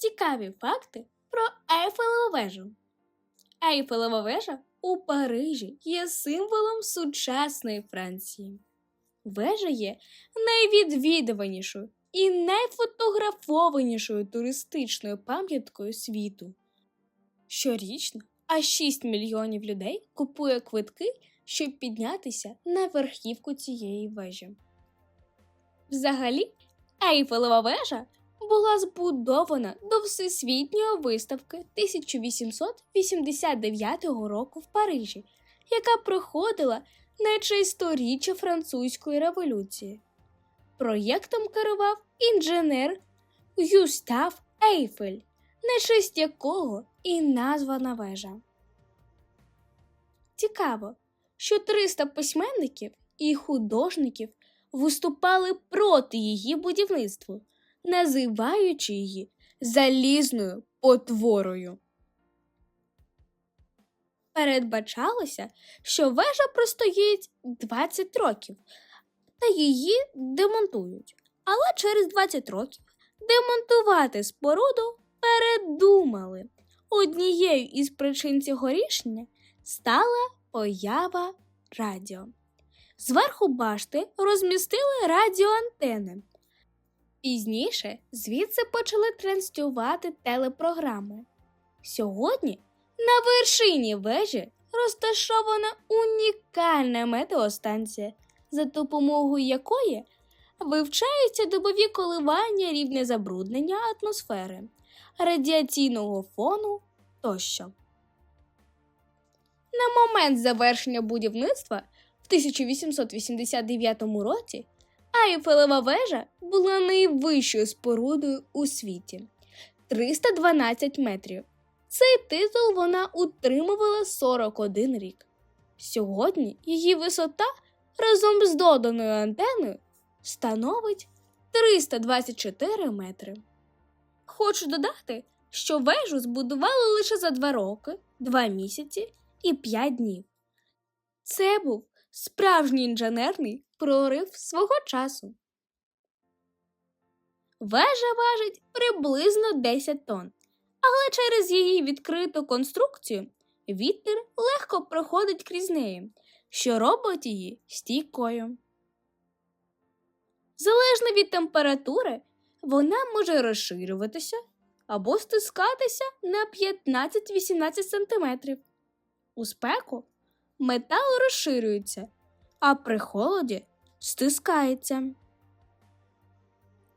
Цікаві факти про Ейфелеву вежу. Ейфелева вежа у Парижі є символом сучасної Франції. Вежа є найвідвідуванішою і найфотографованішою туристичною пам'яткою світу. Щорічно аж 6 мільйонів людей купує квитки, щоб піднятися на верхівку цієї вежі. Взагалі, Ейфелева вежа була збудована до Всесвітньої виставки 1889 року в Парижі, яка проходила на сторіччя Французької революції. Проєктом керував інженер Гюстав Ейфель, на честь якого і названа вежа. Цікаво, що 300 письменників і художників виступали проти її будівництва, називаючи її залізною потворою. Передбачалося, що вежа простоїть 20 років, та її демонтують. Але через 20 років демонтувати споруду передумали. Однією із причин цього рішення стала поява радіо. Зверху башти розмістили радіоантени. Пізніше звідси почали транслювати телепрограми. Сьогодні на вершині вежі розташована унікальна метеостанція, за допомогою якої вивчаються добові коливання рівня забруднення атмосфери, радіаційного фону тощо. На момент завершення будівництва в 1889 році Айфелева вежа була найвищою спорудою у світі 312 метрів. Цей титул вона утримувала 41 рік. Сьогодні її висота разом з доданою антеною становить 324 метри. Хочу додати, що вежу збудували лише за 2 роки, 2 місяці і 5 днів. Це був справжній інженерний прорив свого часу. Вежа важить приблизно 10 тонн, але через її відкриту конструкцію вітер легко проходить крізь неї, що робить її стійкою. Залежно від температури, вона може розширюватися або стискатися на 15-18 см. У спеку метал розширюється, а при холоді стискається.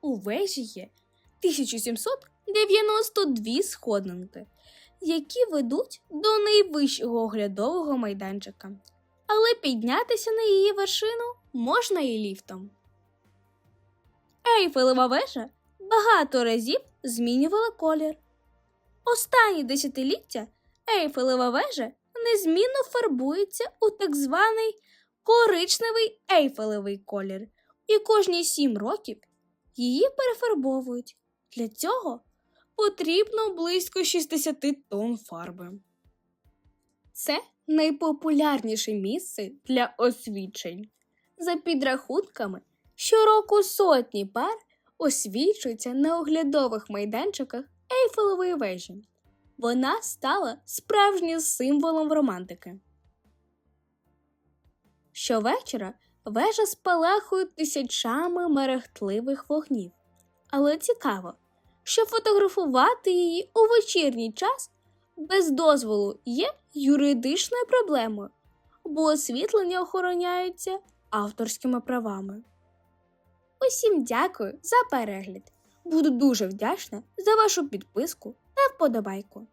У вежі є 1792 сходинки, які ведуть до найвищого оглядового майданчика. Але піднятися на її вершину можна і ліфтом. Ейфелева вежа багато разів змінювала колір. Останні десятиліття Ейфелева вежа незмінно фарбується у так званий коричневий ейфелевий колір, і кожні сім років її перефарбовують. Для цього потрібно близько 60 тонн фарби. Це найпопулярніше місце для освічень. За підрахунками, щороку сотні пар освічуються на оглядових майданчиках Ейфелевої вежі. Вона стала справжнім символом романтики. Щовечора вежа спалахує тисячами мерехтливих вогнів. Але цікаво, що фотографувати її у вечірній час без дозволу є юридичною проблемою, бо освітлення охороняються авторськими правами. Усім дякую за перегляд. Буду дуже вдячна за вашу підписку та вподобайку.